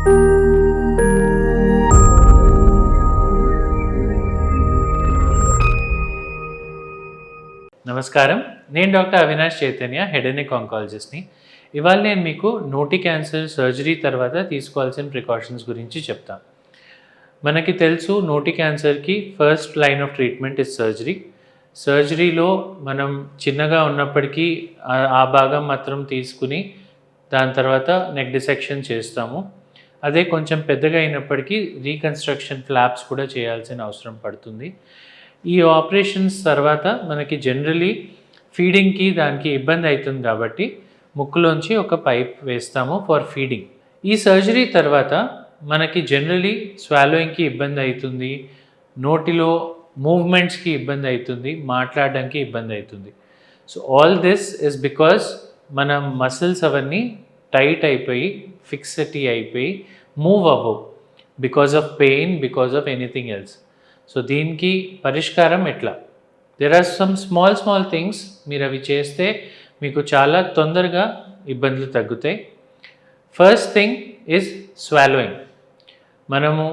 నమస్కారం. నేను doctor Avinash Chaitanya head and ఆంకాలజిస్ట్ని ఇవాళ నేను మీకు నోటి క్యాన్సర్ సర్జరీ తర్వాత తీసుకోవాల్సిన ప్రికాషన్స్ గురించి చెప్తాను మనకి తెలుసు నోటి క్యాన్సర్కి first line of treatment is surgery. సర్జరీలో మనం చిన్నగా ఉన్నప్పటికీ ఆ భాగం మాత్రం తీసుకుని దాని తర్వాత నెక్ డిసెక్షన్ చేస్తాము. అదే కొంచెం పెద్దగా అయినప్పటికీ రీకన్స్ట్రక్షన్ ఫ్లాప్స్ కూడా చేయాల్సిన అవసరం పడుతుంది. ఈ ఆపరేషన్స్ తర్వాత మనకి జనరలీ ఫీడింగ్కి దానికి ఇబ్బంది అవుతుంది కాబట్టి ముక్కులోంచి ఒక పైప్ వేస్తాము ఫర్ ఫీడింగ్ ఈ సర్జరీ తర్వాత మనకి జనరలీ స్వాలోయింగ్కి ఇబ్బంది అవుతుంది నోటిలో మూవ్మెంట్స్కి ఇబ్బంది అవుతుంది మాట్లాడడానికి ఇబ్బంది అవుతుంది. So all this is because మన మసిల్స్ అవన్నీ టైట్ అయిపోయి ఫిక్సిటీ అయిపోయి మూవ్ అవ్వవు. Because of pain because of anything else so దీనికి పరిష్కారం ఎట్లా? There are some small small things మీరు అవి చేస్తే మీకు చాలా తొందరగా ఇబ్బందులు తగ్గుతాయి. ఫస్ట్ థింగ్ ఇస్ స్వాలోయింగ్ మనము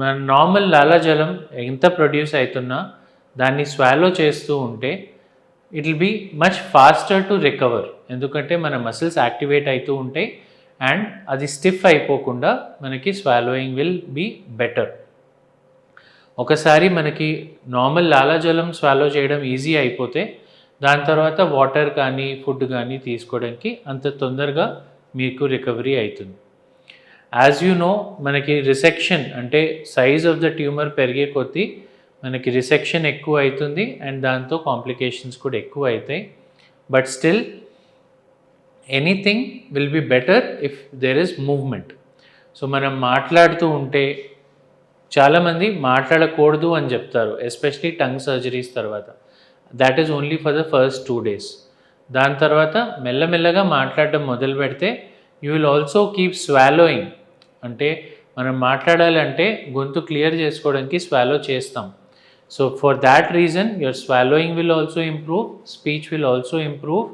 మన నార్మల్ లాలాజలం ఎంత ప్రొడ్యూస్ అవుతున్నా దాన్ని స్వాలో చేస్తూ ఉంటే it will be much faster to recover ఎందుకంటే మన మసిల్స్ యాక్టివేట్ అవుతూ ఉంటాయి అండ్ అది స్టిఫ్ అయిపోకుండా మనకి స్వాలోయింగ్ విల్ బీ బెటర్ ఒకసారి మనకి నార్మల్ లాలాజలం స్వాలో చేయడం ఈజీ అయిపోతే దాని తర్వాత వాటర్ కానీ ఫుడ్ కానీ తీసుకోవడానికి అంత తొందరగా మీకు రికవరీ అవుతుంది యాజ్ యూ నో మనకి రిసెక్షన్ అంటే సైజ్ ఆఫ్ ద ట్యూమర్ పెరిగే కొద్దీ మనకి రిసెక్షన్ ఎక్కువ అవుతుంది అండ్ దాంతో కాంప్లికేషన్స్ కూడా ఎక్కువ అవుతాయి. But still anything will be better if there is movement so మనం మాట్లాడుతూ ఉంటే చాలామంది మాట్లాడకూడదు అని చెప్తారు ఎస్పెషలీ టంగ్ సర్జరీస్ తర్వాత. That is only for the first two days దాని తర్వాత మెల్లమెల్లగా మాట్లాడడం మొదలు పెడితే you will also keep swallowing అంటే మనం మాట్లాడాలంటే గొంతు క్లియర్ చేసుకోవడానికి స్వాలో చేస్తాం. So for that reason your swallowing will also improve speech will also improve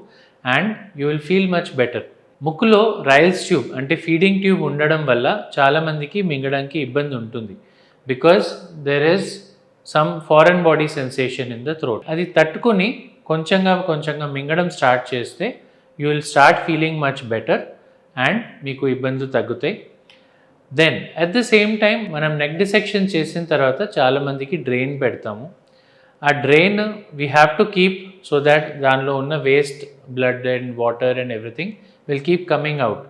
and you will feel much better ముక్కులో రైల్స్ ట్యూబ్ అంటే ఫీడింగ్ ట్యూబ్ ఉండడం వల్ల చాలామందికి మింగడానికి ఇబ్బంది ఉంటుంది. Because there is some foreign body sensation in the throat అది తట్టుకొని కొంచెంగా కొంచెంగా మింగడం స్టార్ట్ చేస్తే you will start feeling much better and మీకు ఇబ్బందులు తగ్గుతాయి. Then at the same time మనం నెక్ డిసెక్షన్ చేసిన తర్వాత చాలామందికి డ్రెయిన్ పెడతాము. ఆ drain we have to keep so that దానిలో ఉన్న waste blood and water and everything will keep coming out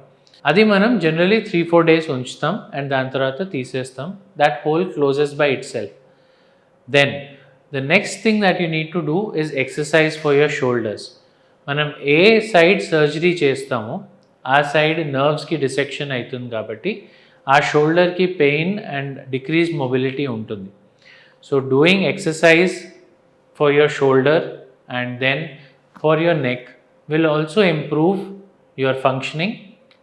అది మనం జనరలీ త్రీ ఫోర్ డేస్ ఉంచుతాం అండ్ దాని తర్వాత తీసేస్తాం. That hole closes by itself then the next thing that you need to do is exercise for your shoulders మనం ఏ side surgery చేస్తామో ఆ సైడ్ నర్వ్స్కి డిసెక్షన్ అవుతుంది కాబట్టి ఆ షోల్డర్కి పెయిన్ అండ్ డిక్రీజ్ మొబిలిటీ ఉంటుంది. So doing exercise for your shoulder and then for your neck will also improve your functioning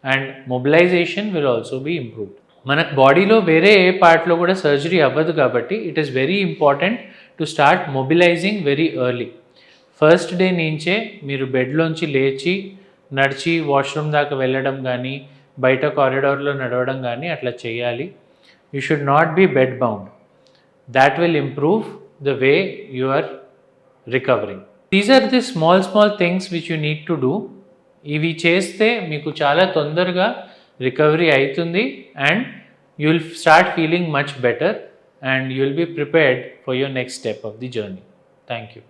and mobilisation will also be improved మనకు బాడీలో వేరే ఏ పార్ట్లో కూడా సర్జరీ అవ్వదు కాబట్టి it is very important to start mobilising very early first day నుంచే మీరు బెడ్లోంచి లేచి నడిచి వాష్రూమ్ దాకా వెళ్ళడం కానీ బయట కారిడార్లో నడవడం కానీ అట్లా చేయాలి you should not be bed bound that will improve the way you are recovering. These are the small small things which you need to do. ఇవి చేస్తే మీకు చాలా తొందరగా రికవరీ అవుతుంది and you will start feeling much better and you will be prepared for your next step of the journey thank you